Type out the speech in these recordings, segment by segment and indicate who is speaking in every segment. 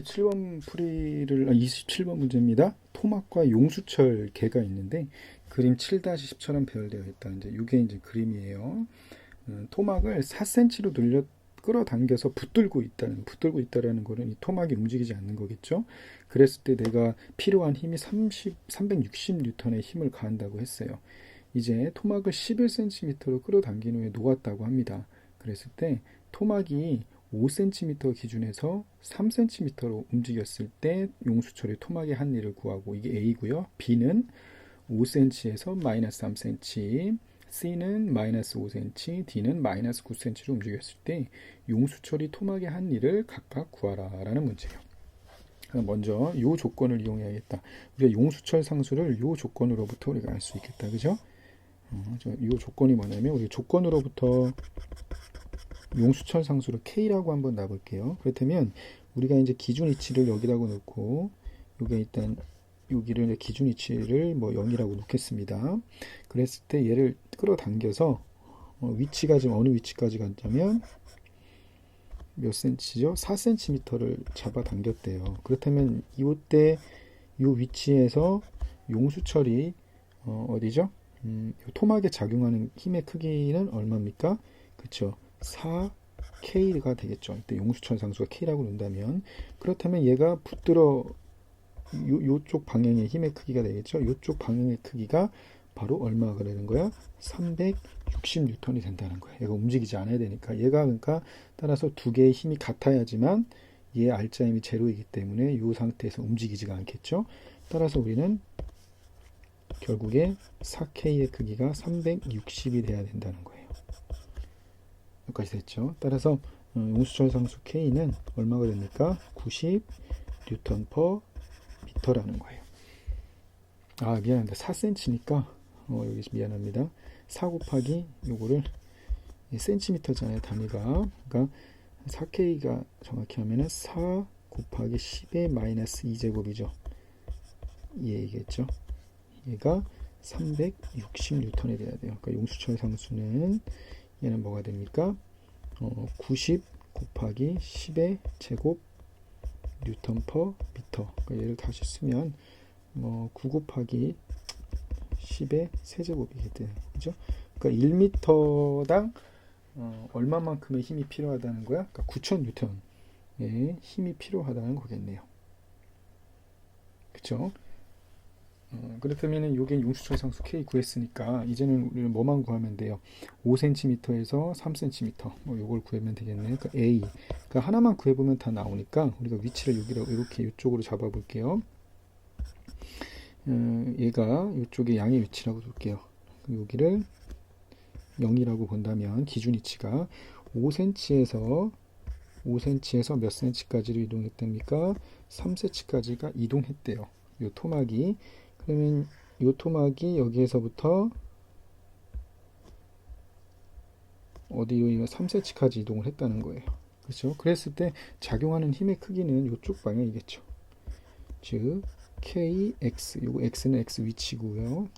Speaker 1: 27번 풀이를 아, 27번 문제입니다. 토막과 용수철 개가 있는데 그림 7-10처럼 배열되어 있다. 이제 이게 이제 그림이에요. 음, 토막을 4cm로 늘려 끌어당겨서 붙들고 있다는 붙들고 있다라는 거는 이 토막이 움직이지 않는 거겠죠. 그랬을 때 내가 필요한 힘이 30 360N의 힘을 가한다고 했어요. 이제 토막을 11cm로 끌어당긴 후에 놓았다고 합니다. 그랬을 때 토막이 5cm 기준에서 3cm로 움직였을 때 용수철이 토막의 한 일을 구하고 이게 A고요. B는 5cm에서 마이너스 3cm, C는 마이너스 5cm, D는 마이너스 9cm로 움직였을 때 용수철이 토막의 한 일을 각각 구하라 라는 문제예요. 그럼 먼저 이 조건을 이용해야겠다. 우리가 용수철 상수를 이 조건으로부터 우리가 알 수 있겠다. 그죠? 어, 이 조건이 뭐냐면 우리 조건으로부터 용수철 상수를 K라고 한번 놔볼게요. 그렇다면 우리가 이제 기준 이치를 여기다가 놓고 요게 일단 여기를 이제 기준 이치를 뭐 0이라고 놓겠습니다. 그랬을 때 얘를 끌어당겨서 어, 위치가 지금 어느 위치까지 갔냐면 몇 센치죠? 4cm를 잡아 당겼대요. 그렇다면 이때 이 위치에서 용수철이 어, 어디죠? 음, 토막에 작용하는 힘의 크기는 얼마입니까? 그쵸? 4K가 되겠죠. 이때 용수철 상수가 K라고 놓는다면 그렇다면 얘가 붙들어 요, 요쪽 방향의 힘의 크기가 되겠죠. 요쪽 방향의 크기가 바로 얼마가 되는 거야? 360N이 된다는 거야. 얘가 움직이지 않아야 되니까. 얘가 그러니까 따라서 두 개의 힘이 같아야지만 얘 알짜 힘이 제로이기 때문에 이 상태에서 움직이지가 않겠죠. 따라서 우리는 결국에 4K의 크기가 360이 돼야 된다는 거예요. 여기까지 됐죠. 따라서 어, 용수철 상수 K는 얼마가 됩니까? 90 뉴턴 퍼 미터라는 거예요. 아 미안합니다. 4cm니까 어, 여기 미안합니다. 4 곱하기 요거를 센티미터잖아요. 단위가 그러니까 4K가 정확히 하면은 4 곱하기 10의 마이너스 2제곱이죠. 얘겠죠. 얘가 360N이 돼야 돼요. 그러니까 용수철 상수는 얘는 뭐가 됩니까? 어, 90 곱하기 10의 제곱 뉴턴 퍼 미터. 그러니까 얘를 다시 쓰면 뭐 9 곱하기 10의 세제곱이기 때문에 그죠? 그러니까 1m당 어, 얼마만큼의 힘이 필요하다는 거야? 그러니까 9천 뉴턴의 힘이 필요하다는 거겠네요. 그쵸? 어, 그렇다면 이게 용수철 상수 K 구했으니까 이제는 우리는 뭐만 구하면 돼요? 5cm에서 3cm 뭐 요걸 구하면 되겠네요. 그러니까 A 그러니까 하나만 구해보면 다 나오니까 우리가 위치를 여기로 이렇게 이쪽으로 잡아볼게요. 어, 얘가 이쪽에 양의 위치라고 볼게요. 여기를 0이라고 본다면 기준 위치가 5cm에서 5cm에서 몇 cm까지로 이동했답니까? 3cm까지가 이동했대요. 요 토막이 그러면 요 토막이 여기에서부터 어디요? 3cm까지 이동을 했다는 거예요. 그렇죠? 그랬을 때 작용하는 힘의 크기는 이쪽 방향이겠죠. 즉 kx 요거 x는 x 위치고요.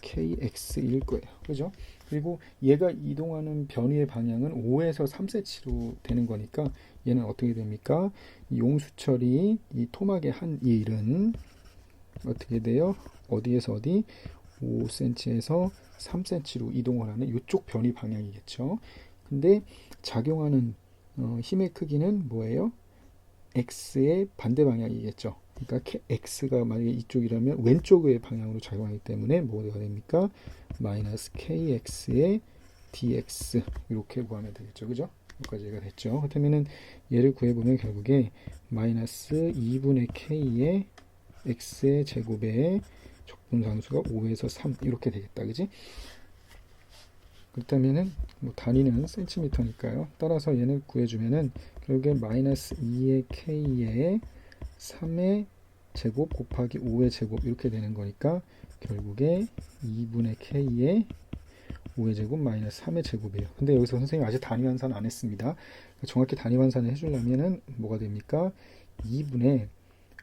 Speaker 1: kx일 거예요. 그죠? 그리고 얘가 이동하는 변이의 방향은 5에서 3cm로 되는 거니까 얘는 어떻게 됩니까? 용수철이 이 토막의 한 일은 어떻게 돼요? 어디에서 어디? 5cm에서 3cm로 이동을 하는 이쪽 변이 방향이겠죠. 근데 작용하는 어, 힘의 크기는 뭐예요? x의 반대 방향이겠죠. 그러니까 x가 만약에 이쪽이라면 왼쪽의 방향으로 작용하기 때문에 뭐가 됩니까? 마이너스 kx의 dx 이렇게 구하면 되겠죠. 그죠? 여기까지가 됐죠. 그렇다면은 얘를 구해보면 결국에 마이너스 2분의 k의 x의 제곱의 적분상수가 5에서 3 이렇게 되겠다. 그지? 그렇다면은 뭐 단위는 센티미터니까요. 따라서 얘를 구해주면은 결국에 마이너스 2의 k의 3의 제곱 곱하기 5의 제곱 이렇게 되는 거니까 결국에 2분의 k의 5의 제곱 마이너스 3의 제곱이에요. 근데 여기서 선생님 아직 단위 환산 안 했습니다. 정확히 단위 환산을 해주려면은 뭐가 됩니까? 2분의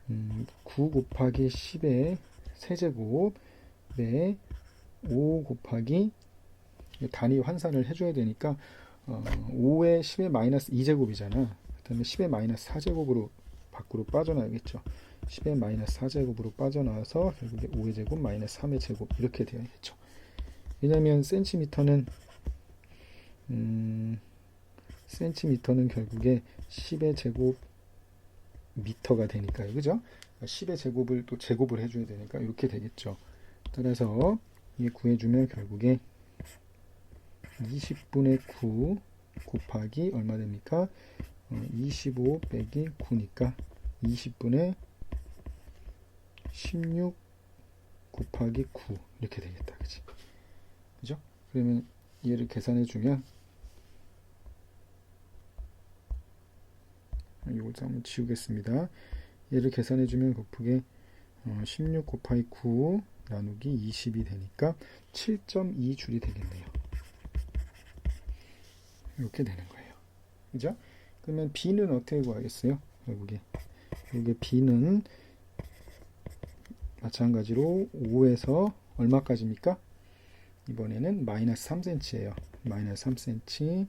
Speaker 1: 음, 9 곱하기 10의 세제곱에 5 곱하기 단위 환산을 해줘야 되니까 어, 5의 10의 마이너스 2제곱이잖아. 그 다음에 10의 마이너스 4제곱으로 밖으로 빠져나가겠죠. 10의 마이너스 4제곱으로 빠져나와서 결국에 5의 제곱 마이너스 3의 제곱 이렇게 되어야겠죠. 왜냐하면 센티미터는 음, 센티미터는 결국에 10의 제곱 미터가 되니까요. 그죠? 10의 제곱을 또 제곱을 해줘야 되니까 이렇게 되겠죠. 따라서 이게 구해주면 결국에 20분의 9 곱하기 얼마 됩니까? 어, 25 빼기 9니까 20분의 16 곱하기 9 이렇게 되겠다. 그지? 그죠? 그러면 얘를 계산해 주면 이걸 한번 지우겠습니다. 얘를 계산해 주면 곱하기 어, 16 곱하기 9 나누기 20이 되니까 7.2 줄이 되겠네요. 이렇게 되는 거예요. 그죠? 그러면 B는 어떻게 구하겠어요? 결국에 여기 B는 마찬가지로 5에서 얼마까지입니까? 이번에는 마이너스 3cm예요. 마이너스 3cm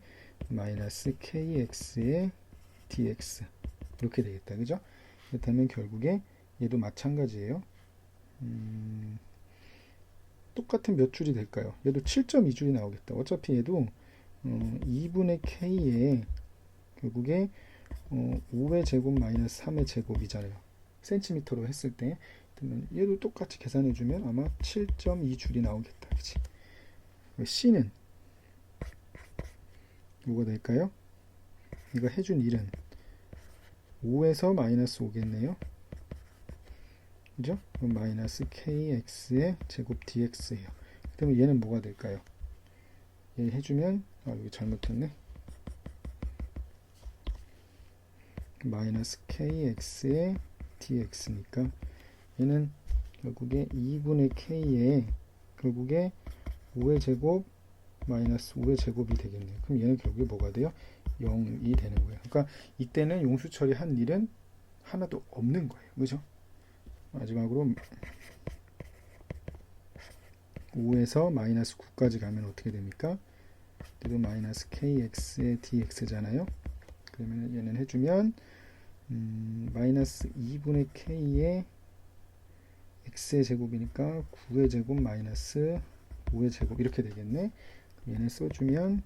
Speaker 1: 마이너스 kx의 dx 이렇게 되겠다. 그죠? 그렇다면 결국에 얘도 마찬가지예요. 음, 똑같은 몇 줄이 될까요? 얘도 7.2줄이 나오겠다. 어차피 얘도 어, 2분의 k에 결국에 어, 5의 제곱 마이너스 3의 제곱이잖아요. 센티미터로 했을 때 그러면 얘도 똑같이 계산해 주면 아마 7.2 줄이 나오겠다. 그치? C는 뭐가 될까요? 이거 해준 일은 5에서 마이너스 5겠네요. 그죠? 그럼 마이너스 kx의 제곱 dx예요. 그러면 얘는 뭐가 될까요? 얘 해주면 아 여기 잘못했네. 마이너스 kx의 dx니까 얘는 결국에 2분의 k에 결국에 5의 제곱 마이너스 5의 제곱이 되겠네요. 그럼 얘는 결국에 뭐가 돼요? 0이 되는 거예요. 그러니까 이때는 용수 처리한 일은 하나도 없는 거예요. 그죠? 마지막으로 5에서 마이너스 9까지 가면 어떻게 됩니까? 그래도 마이너스 kx의 dx잖아요. 그러면 얘는 해주면 음, 마이너스 2분의 k의 x의 제곱이니까 9의 제곱 마이너스 5의 제곱 이렇게 되겠네. 얘는 써주면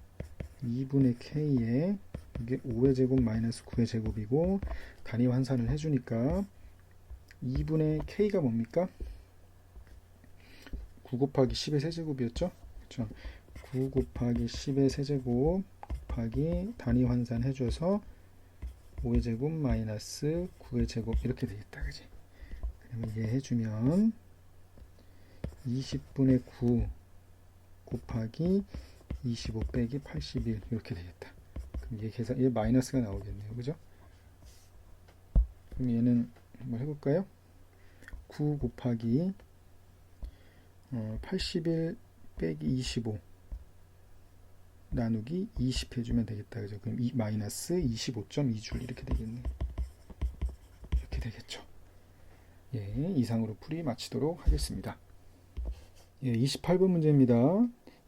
Speaker 1: 2분의 k에 이게 5의 제곱 마이너스 9의 제곱이고 단위 환산을 해주니까 2분의 k가 뭡니까? 9 곱하기 10의 세제곱이었죠? 그렇죠? 9 곱하기 10의 세제곱 곱하기 단위 환산 해줘서 5의 제곱 마이너스 9의 제곱 이렇게 되겠다 그지? 그러면 얘 해주면 20분의 9 곱하기 25 빼기 81 이렇게 되겠다. 그럼 얘 계산 얘 마이너스가 나오겠네요. 그죠? 그럼 얘는 한번 해볼까요? 9 곱하기 어, 81 빼기 25 나누기 20 해주면 되겠다. 그죠? 그럼 이 마이너스 25.2줄 이렇게 되겠네. 이렇게 되겠죠. 예, 이상으로 풀이 마치도록 하겠습니다. 예, 28번 문제입니다.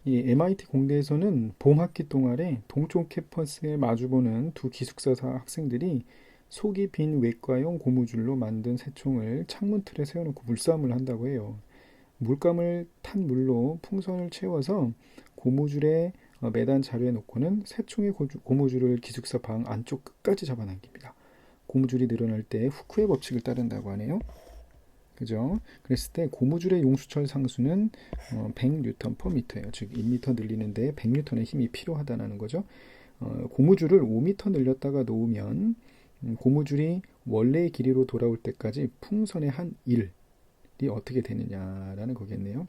Speaker 1: 이 MIT 공대에서는 봄 학기 동안에 동쪽 캠퍼스에 마주보는 두 기숙사 학생들이 속이 빈 외과용 고무줄로 만든 새총을 창문 틀에 세워놓고 물싸움을 한다고 해요. 물감을 탄 물로 풍선을 채워서 고무줄에 어, 매단 자루에 놓고는 새총의 고무줄을 기숙사 방 안쪽 끝까지 잡아당깁니다. 고무줄이 늘어날 때 후크의 법칙을 따른다고 하네요. 그죠? 그랬을 때 고무줄의 용수철 상수는 100N per m예요. 즉 1m 늘리는데 100N의 힘이 필요하다는 거죠. 어, 고무줄을 5m 늘렸다가 놓으면 음, 고무줄이 원래의 길이로 돌아올 때까지 풍선의 한 일이 어떻게 되느냐라는 거겠네요.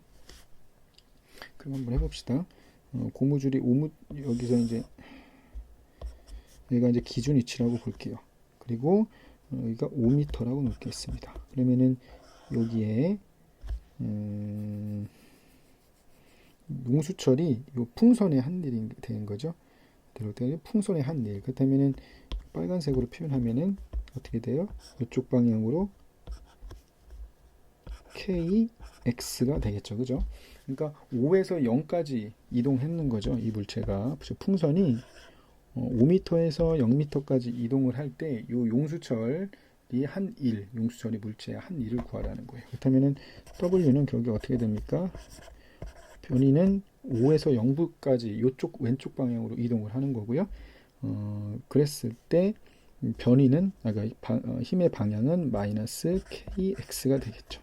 Speaker 1: 그럼 한번 해봅시다. 어, 고무줄이 5무 여기서 이제 얘가 이제 기준 위치라고 볼게요. 그리고 어, 여기가 5m라고 놓겠습니다. 그러면은 여기에 음, 농수철이 요 풍선의 한 일이 되는 거죠. 풍선의 한 일. 그렇다면은 빨간색으로 표현하면은 어떻게 돼요? 이쪽 방향으로 KX가 되겠죠. 그죠? 그러니까 5에서 0까지 이동했는 거죠. 이 물체가. 풍선이 어, 5m에서 0m까지 이동을 할 때 이 용수철 이한 1, 용수철이 물체의 한 1을 구하라는 거예요. 그렇다면은 W는 결국에 어떻게 됩니까? 변이는 5에서 0부까지 이쪽 왼쪽 방향으로 이동을 하는 거고요. 어, 그랬을 때 변이는 아까 방- 어, 힘의 방향은 마이너스 kx가 되겠죠.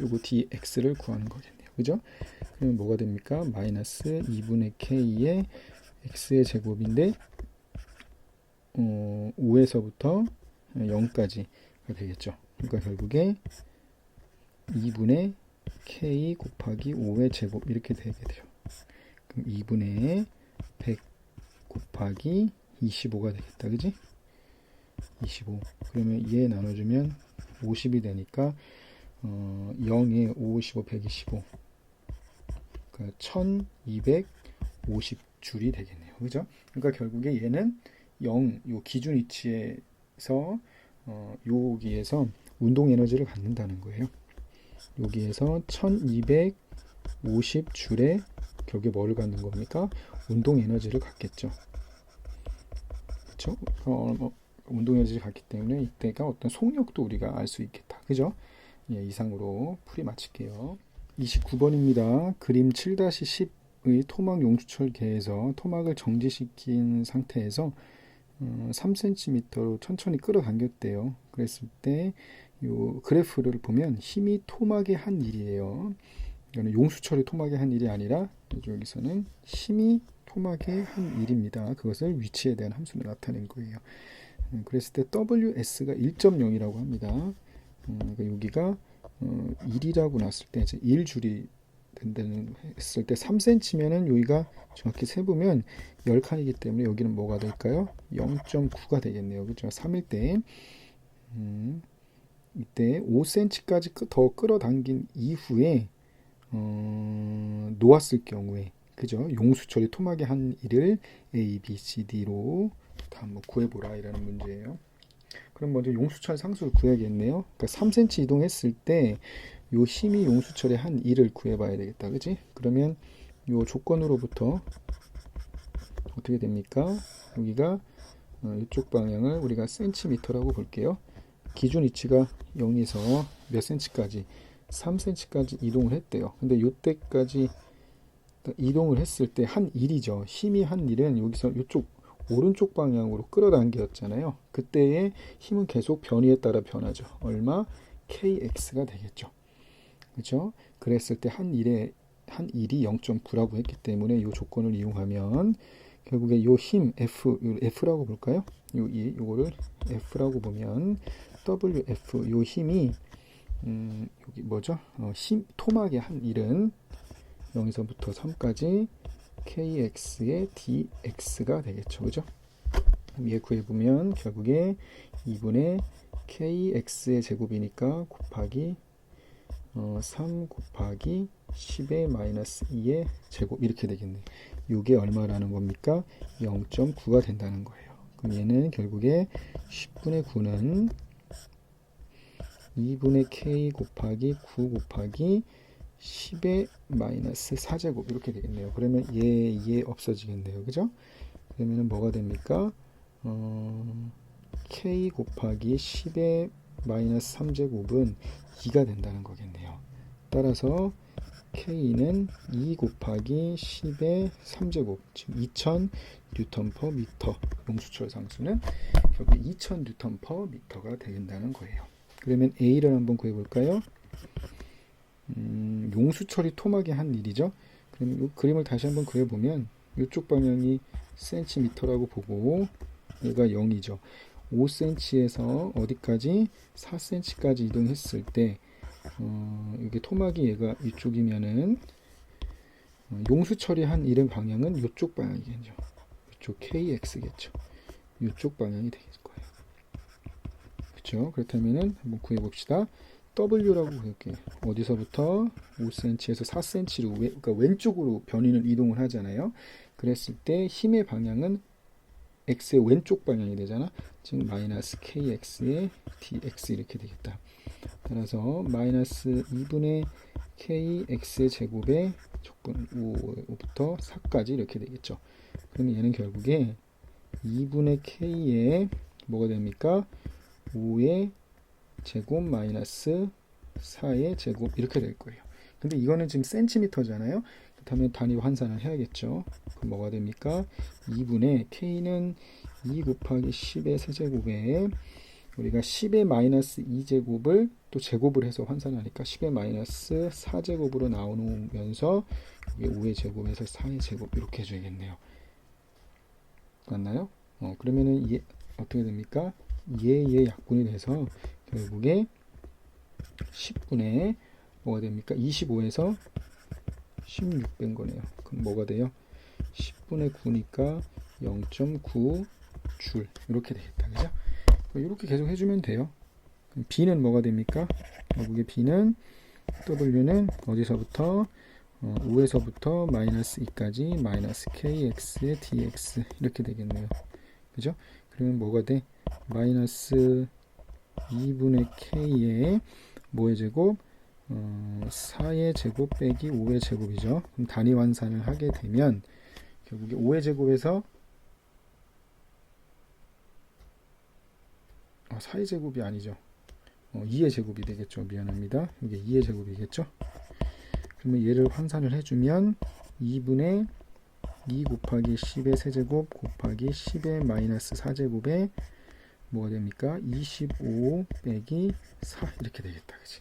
Speaker 1: 요거 dx를 구하는 거겠네요. 그죠? 그러면 뭐가 됩니까? 마이너스 2분의 k의 x의 제곱인데 어, 5에서부터 0까지가 되겠죠. 그러니까 결국에 2분의 k 곱하기 5의 제곱 이렇게 되게 돼요. 그럼 2분의 100 곱하기 25가 되겠다. 그지? 25. 그러면 얘 나눠주면 50이 되니까 어, 0에 5, 55, 125. 그러니까 1250 줄이 되겠네요. 그죠? 그러니까 결국에 얘는 0, 요 기준 위치에 서 어, 여기에서 운동 에너지를 갖는다는 거예요. 여기에서 1250줄에 결국에 뭐를 갖는 겁니까? 운동 에너지를 갖겠죠. 그렇죠? 어, 어, 운동 에너지를 갖기 때문에 이때가 어떤 속력도 우리가 알 수 있겠다. 그죠? 예, 이상으로 풀이 마칠게요. 29번입니다. 그림 7-10의 토막 용수철계에서 토막을 정지시킨 상태에서 어, 3cm로 천천히 끌어당겼대요. 그랬을 때요 그래프를 보면 힘이 토막의 한 일이에요. 이거는 용수철이 토막의 한 일이 아니라 여기서는 힘이 토막의 한 일입니다. 그것을 위치에 대한 함수로 나타낸 거예요. 음, 그랬을 때 WS가 1.0이라고 합니다. 음, 그러니까 여기가 어, 1이라고 났을 때 이제 1줄이 된다는 했을 때 3cm면은 여기가 정확히 세보면 10칸이기 때문에 여기는 뭐가 될까요? 0.9가 되겠네요. 그죠? 3일 때 음, 이때 5cm까지 더 끌어당긴 이후에 어, 놓았을 경우에 그죠? 용수철이 토막의 한 일을 A, B, C, D로 다 한번 구해보라 이라는 문제예요. 그럼 먼저 용수철 상수를 구해야겠네요. 그러니까 3cm 이동했을 때 요 힘이 용수철의 한 1을 구해봐야 되겠다. 그지? 그러면 요 조건으로부터 어떻게 됩니까? 여기가 어, 이쪽 방향을 우리가 센티미터라고 볼게요. 기준 위치가 0에서 몇 cm까지 3cm까지 이동을 했대요. 근데 요때까지 이동을 했을 때 한 1이죠. 힘이 한 1은 여기서 이쪽 오른쪽 방향으로 끌어당겼잖아요. 그때의 힘은 계속 변이에 따라 변하죠. 얼마? kx가 되겠죠. 그렇죠? 그랬을 때한 1에 한 1이 0.9라고 했기 때문에 이 조건을 이용하면 결국에 이 힘 F, 요 F라고 볼까요? 요 이, 요거를 F라고 보면 WF 요 힘이 음, 여기 뭐죠? 어, 힘 토막의 한 1은 0에서부터 3까지 kx의 dx가 되겠죠. 그죠? 얘 구해보면 결국에 2분의 kx의 제곱이니까 곱하기 어, 3 곱하기 10의 마이너스 2의 제곱 이렇게 되겠네. 이게 얼마라는 겁니까? 0.9가 된다는 거예요. 그럼 얘는 결국에 10분의 9는 2분의 k 곱하기 9 곱하기 10의 마이너스 4제곱 이렇게 되겠네요. 그러면 얘, 얘 없어지겠네요. 그죠? 그러면 뭐가 됩니까? 어, k 곱하기 10의 마이너스 3제곱은 2가 된다는 거겠네요. 따라서 k는 2 곱하기 10의 3제곱 지금 2000 뉴턴 퍼 미터 용수철 상수는 결국 2000 뉴턴 퍼 미터가 된다는 거예요. 그러면 a를 한번 구해 볼까요? 음, 용수철이 토막의 한 일이죠. 그럼 이 그림을 다시 한번 그려 보면 이쪽 방향이 센티미터라고 보고 얘가 0이죠. 5cm에서 어디까지 4cm까지 이동했을 때 어, 이게 토막이 얘가 이쪽이면은 어, 용수철이 한 일의 방향은 이쪽 방향이겠죠. 이쪽 kx겠죠. 이쪽 방향이 되겠 거예요. 그렇죠? 그렇다면은 한번 구해 봅시다. W라고 볼게요. 어디서부터 5cm에서 4cm로 왼, 그러니까 왼쪽으로 변이는 이동을 하잖아요. 그랬을 때 힘의 방향은 x의 왼쪽 방향이 되잖아. 즉 마이너스 kx의 dx 이렇게 되겠다. 따라서 마이너스 2분의 kx의 제곱의 조건 5부터 4까지 이렇게 되겠죠. 그러면 얘는 결국에 2분의 k에 뭐가 됩니까? 5의 제곱 마이너스 4의 제곱 이렇게 될 거예요. 근데 이거는 지금 센티미터잖아요. 그렇다면 단위 환산을 해야겠죠. 그럼 뭐가 됩니까? 2분의 k는 2 곱하기 10의 세제곱에 우리가 10의 마이너스 2제곱을 또 제곱을 해서 환산하니까 10의 마이너스 4제곱으로 나오면서 이게 5의 제곱에서 4의 제곱 이렇게 해줘야겠네요. 맞나요? 어, 그러면은 이게 어떻게 됩니까? 얘의 약분이 돼서 결국에 10분의 뭐가 됩니까? 25에서 16뺀 거네요. 그럼 뭐가 돼요? 10분의 9니까 0.9줄 이렇게 되겠다. 그죠? 이렇게 계속 해주면 돼요. B는 뭐가 됩니까? 결국에 B는 W는 어디서부터 어, 5에서부터 마이너스 2까지 마이너스 KX DX 이렇게 되겠네요. 그죠? 그러면 뭐가 돼? 마이너스 2분의 K의 뭐의 제곱? 어, 4의 제곱 빼기 5의 제곱이죠. 그럼 단위 환산을 하게 되면 결국에 5의 제곱에서 아, 4의 제곱이 아니죠. 어, 2의 제곱이 되겠죠. 미안합니다. 이게 2의 제곱이겠죠. 그러면 얘를 환산을 해주면 2분의 2 곱하기 10의 세제곱 곱하기 10의 마이너스 4제곱에 뭐가 됩니까? 25 빼기 4 이렇게 되겠다. 그치?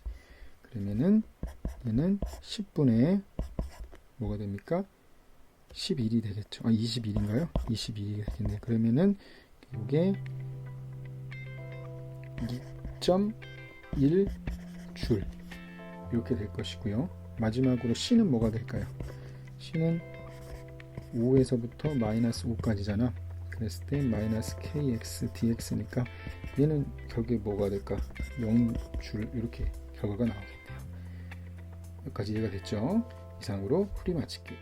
Speaker 1: 그러면은 얘는 10분의 뭐가 됩니까? 11이 되겠죠. 아, 21인가요? 21이 되겠네. 그러면은 이게 2.1줄 이렇게 될 것이고요. 마지막으로 C는 뭐가 될까요? C는 5에서부터 마이너스 5까지잖아. 그랬을 때 마이너스 kx dx니까 얘는 결국에 뭐가 될까? 0줄 이렇게 결과가 나오겠네요. 여기까지 이해가 됐죠? 이상으로 풀이 마칠게요.